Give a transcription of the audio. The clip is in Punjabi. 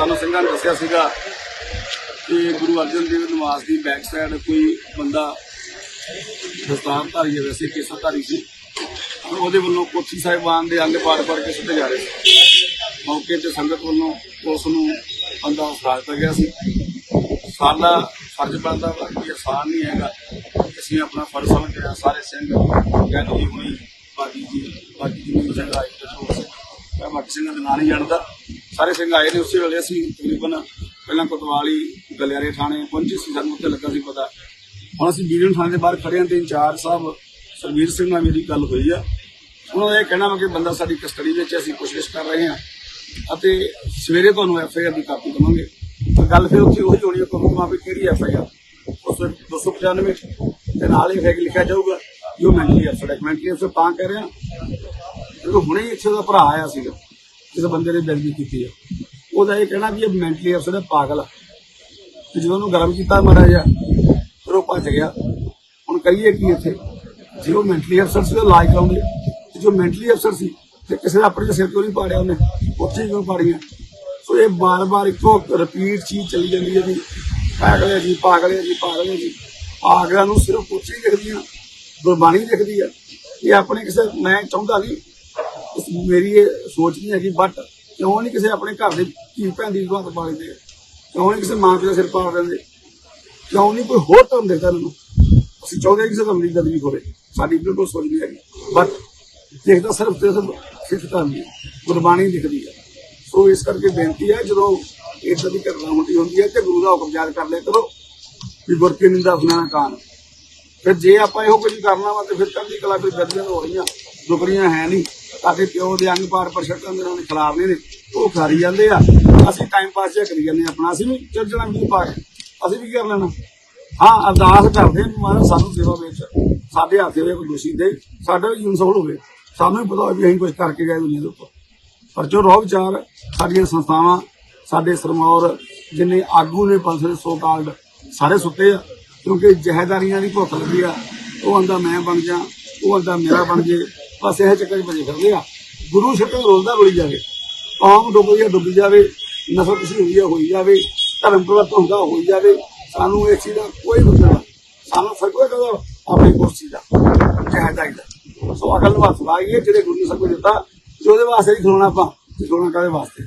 ਸਾਨੂੰ ਸਿੰਘਾਂ ਨੇ ਦੱਸਿਆ ਸੀਗਾ ਕਿ ਗੁਰੂ ਅਰਜਨ ਦੇਵ ਨਿਵਾਸ ਦੀ ਬੈਕ ਸਾਈਡ ਕੋਈ ਬੰਦਾ ਦਸਤਾਰਧਾਰੀ ਹੈ, ਵੈਸੇ ਕੇਸਾਧਾਰੀ ਸੀ। ਉਹਦੇ ਵੱਲੋਂ ਕੋਠੀ ਸਾਹਿਬਾਨ ਦੇ ਅੰਗ ਪਾੜ ਪਾੜ ਕੇ ਸੁੱਟੇ ਜਾ ਰਹੇ ਸੀ। ਮੌਕੇ ਤੇ ਸੰਗਤ ਵੱਲੋਂ ਉਸ ਨੂੰ ਬੰਦਾ ਉਤਾਰ ਦਿੱਤਾ ਗਿਆ ਸੀ। ਸਾਡਾ ਫਰਜ਼ ਬਣਦਾ ਵਾ ਕਿ ਆਸਾਨ ਨਹੀਂ ਹੈਗਾ। ਅਸੀਂ ਆਪਣਾ ਫਰਜ਼ ਸਮਝਦੇ ਹਾਂ, ਸਾਰੇ ਸਿੰਘ ਕਹਿੰਦੇ ਹੋਣੀ ਬਾਕੀ ਜੀ ਬਾਕੀ ਜੀ ਨੂੰ ਸਿੰਘ ਆਏ ਮੈਂ ਬਾਕੀ ਸਿੰਘਾਂ ਦੇ ਨਾਂ ਨਹੀਂ ਜਾਣਦਾ ਸਾਰੇ ਸਿੰਘ ਆਏ ਨੇ ਉਸੇ ਵੇਲੇ ਅਸੀਂ ਤਕਰੀਬਨ ਪਹਿਲਾਂ ਕੋਤਵਾਲੀ, ਗਲਿਆਰੇ ਥਾਣੇ ਪਹੁੰਚੇ ਸੀ, ਸਾਨੂੰ ਉੱਥੇ ਲੱਗਾ ਸੀ ਪਤਾ। ਹੁਣ ਅਸੀਂ ਬੀਰਨ ਥਾਣੇ ਦੇ ਬਾਹਰ ਖੜੇ ਹਾਂ ਤੇ ਇੰਚਾਰਜ ਸਾਹਿਬ ਸਰਵੀਰ ਸਿੰਘ ਨਾਲ ਮੇਰੀ ਗੱਲ ਹੋਈ ਆ। ਉਹਨਾਂ ਦਾ ਇਹ ਕਹਿਣਾ ਵਾ ਕਿ ਬੰਦਾ ਸਾਡੀ ਕਸਟਡੀ ਵਿੱਚ ਅਸੀਂ ਕੋਸ਼ਿਸ਼ ਕਰ ਰਹੇ ਹਾਂ ਅਤੇ ਸਵੇਰੇ ਤੁਹਾਨੂੰ ਐਫ ਆਈ ਆਰ ਦੀ ਕਾਪੀ ਦਵਾਂਗੇ। ਤਾਂ ਗੱਲ ਫਿਰ ਉੱਥੇ ਉਹੀ ਹੋਣੀ ਹੈ ਕਿ ਵੀ ਕਿਹੜੀ ਐਫ ਆਈ ਆਰ ਉਸ ਵਿੱਚ 295 ਦੇ ਨਾਲ ਹੀ ਫਿਰ ਲਿਖਿਆ ਜਾਊਗਾ ਕਿ ਉਹ ਮੈਂਟਲੀ ਅਫਸਰ ਹੈ। ਮੈਂਟਲੀ ਅਫਸਰ ਤਾਂ ਕਹਿ ਰਿਹਾ ਕਿਉਂਕਿ ਹੁਣੇ ਇੱਥੇ ਦਾ ਭਰਾ ਆਇਆ ਸੀਗਾ ਕਿਸੇ ਬੰਦੇ ਨੇ ਬੇਇੱਜ਼ਤੀ ਕੀਤੀ ਹੈ ਉਹਦਾ ਇਹ ਕਹਿਣਾ ਵੀ ਇਹ ਮੈਂਟਲੀ ਅਫਸਰ ਹੈ, ਪਾਗਲ ਆ। ਤੇ ਜਦੋਂ ਉਹਨੂੰ ਗਰਮ ਕੀਤਾ ਮਾੜਾ ਜਿਹਾ, ਫਿਰ ਉਹ ਭੱਜ ਗਿਆ। ਹੁਣ ਕਰੀਏ ਕੀ ਇੱਥੇ? ਜੇ ਉਹ ਮੈਂਟਲੀ ਅਫਸਰ ਸੀ ਉਹ ਇਲਾਜ ਕਰਾਉਂਦੇ। ਤੇ ਜੋ ਮੈਂਟਲੀ ਅਫਸਰ ਸੀ, ਤੇ ਕਿਸੇ ਦਾ ਆਪਣੇ ਸਿਰ ਤੋਂ ਨਹੀਂ ਪਾੜਿਆ ਉਹਨੇ, ਉੱਥੇ ਹੀ ਕਿਉਂ ਪਾੜੀਆਂ? ਸੋ ਇਹ ਬਾਰ-ਬਾਰ ਇੱਕੋ ਰਿਪੀਟ ਚੀਜ਼ ਚੱਲੀ ਜਾਂਦੀ ਹੈ ਵੀ ਪਾਗਲ ਹੈ ਜੀ, ਪਾਗਲ ਹੈ ਜੀ, ਪਾਗਲ ਹੈ ਜੀ। ਪਾਗਲਾਂ ਨੂੰ ਸਿਰਫ ਉੱਥੇ ਹੀ ਦਿਖਦੀਆਂ ਗੁਰਬਾਣੀ ਦਿਖਦੀ ਹੈ ਇਹ ਆਪਣੇ ਕਿਸੇ, ਮੈਂ ਚਾਹੁੰਦਾ ਨਹੀਂ ਮੇਰੀ ਇਹ ਸੋਚ ਨਹੀਂ ਹੈਗੀ ਬਟ ਕਿਉਂ ਨਹੀਂ ਕਿਸੇ ਆਪਣੇ ਘਰ ਦੇ ਧੀ ਭੈਣ ਦੀ ਦੁਆਤ ਪਾ ਲੈਂਦੇ? ਕਿਉਂ ਨਹੀਂ ਕਿਸੇ ਮਾਂ ਪਿਓ ਦਾ ਸਿਰ ਪਾੜ ਦਿੰਦੇ ਕਿਉਂ ਨਹੀਂ ਕੋਈ ਹੋਰ ਧਰਮ ਦੇ ਇਹਨਾਂ ਨੂੰ? ਅਸੀਂ ਚਾਹੁੰਦੇ ਹਾਂ ਕਿ ਧਰਮ ਦੀ ਗਦਵੀ ਹੋਵੇ ਸਾਡੀ ਬਿਲਕੁਲ ਸੋਚ ਨਹੀਂ ਹੈਗੀ। ਬਟ ਦੇਖਦਾ ਸਿਰਫ ਤੇ ਸਿਰਫ ਸਿੱਖ ਧਰਮ ਦੀ ਗੁਰਬਾਣੀ ਦਿਖਦੀ ਹੈ। ਸੋ ਇਸ ਕਰਕੇ ਬੇਨਤੀ ਹੈ, ਜਦੋਂ ਇਦਾਂ ਦੀ ਘਟਨਾ ਹੁੰਦੀ ਹੁੰਦੀ ਹੈ ਤੇ ਗੁਰੂ ਦਾ ਹੁਕਮ ਯਾਦ ਕਰ ਲਿਆ ਕਰੋ ਵੀ ਗੁਰ ਕੀ ਨਿੰਦਾ ਸੁਣਾਣਾ ਕਾਨ ਫਿਰ ਜੇ ਆਪਾਂ ਇਹੋ ਕੁਝ ਕਰਨਾ ਵਾ ਤੇ ਫਿਰ ਚੜ੍ਹਦੀ ਕਲਾ ਫਿਰ ਗੱਡੀਆਂ ਹੋ ਰਹੀਆਂ ਦੁਕੜੀਆਂ ਹੈ ਨਹੀਂ। ਸਾਡੇ ਪਿਓ ਦੇ ਅੰਗ ਪਾਰ ਪਰਸ਼ਟਾਂ ਦੇ ਨਾਲ ਖਿਲਾਰਨੇ ਨੇ ਉਹ ਖਾਰੀ ਜਾਂਦੇ ਆ। ਅਸੀਂ ਟਾਈਮ ਪਾਸ ਜਿਹਾ ਕਰੀ ਜਾਂਦੇ ਹਾਂ ਆਪਣਾ। ਅਸੀਂ ਵੀ ਚੱਲ ਜਾਣਾ ਵੀ ਪਾ ਕੇ। ਅਸੀਂ ਵੀ ਕਰ ਲੈਣਾ। ਹਾਂ, ਅਰਦਾਸ ਕਰਦੇ ਹਾਂ ਵੀ ਮਹਾਰਾਜ ਸਾਨੂੰ ਸੇਵਾ ਵਿੱਚ, ਸਾਡੇ ਹੱਥ ਦੇ ਕੋਈ ਦੋਸ਼ੀ ਦੇ, ਸਾਡਾ ਵੀ ਇਨਸਾਫ ਹੋਵੇ। ਸਾਨੂੰ ਵੀ ਪਤਾ ਹੋਵੇ ਵੀ ਅਸੀਂ ਕੁਝ ਕਰਕੇ ਗਏ ਦੁਨੀਆ ਦੇ ਉੱਪਰ। ਪਰ ਜੋ ਰੋਹ ਵਿਚਾਰ ਸਾਡੀਆਂ ਸੰਸਥਾਵਾਂ, ਸਾਡੇ ਸਰਮੌਰ ਜਿੰਨੇ ਆਗੂ ਨੇ ਪੰਥ ਦੇ ਸੋ ਕਾਲਡ ਸਾਰੇ ਸੁੱਤੇ ਆ। ਕਿਉਂਕਿ ਜਹੇਦਾਰੀਆਂ ਦੀ ਭੁੱਖ ਲੱਗੀ ਆ। ਉਹ ਆਂਦਾ ਮੈਂ ਬਣ ਜਾ, ਉਹ ਆਂਦਾ ਮੇਰਾ ਬਣ ਜੇ। ਬਸ ਇਹ ਚੱਕਰ 'ਚ ਭਜੇ ਫਿਰਦੇ ਆ। ਗੁਰੂ ਛੱਟੇ ਰੋਲਦਾ ਰੋਲੀ ਜਾਵੇ। ਕੌਮ ਡੁੱਬਦੀ ਆ ਡੁੱਬੀ ਜਾਵੇ ਨਸਲ ਕਿਸੇ ਹੋਈ ਆ ਹੋਈ ਜਾਵੇ, ਧਰਮ ਪ੍ਰਵਰਤ ਹੁੰਦਾ ਹੋਈ ਜਾਵੇ, ਸਾਨੂੰ ਇਸ ਚੀਜ਼ ਦਾ ਕੋਈ ਮਤਲਬ ਨਹੀਂ। ਸਾਨੂੰ ਫ਼ਰਕ ਹੋਏਗਾ ਆਪਣੀ ਕੁਰਸੀ ਦਾ ਜਹੇਦਾਰੀ ਦਾ ਸੋ ਅਕਲ ਨੂੰ ਹੱਥ ਲਾਈਏ, ਜਿਹੜੇ ਗੁਰੂ ਨੇ ਸਭ ਕੁਝ ਦਿੱਤਾ, ਜੋ ਉਹਦੇ ਵਾਸਤੇ ਹੀ ਖਲੋਣਾ ਆਪਾਂ ਖਲੋਣਾ ਕਾਹਦੇ ਵਾਸਤੇ?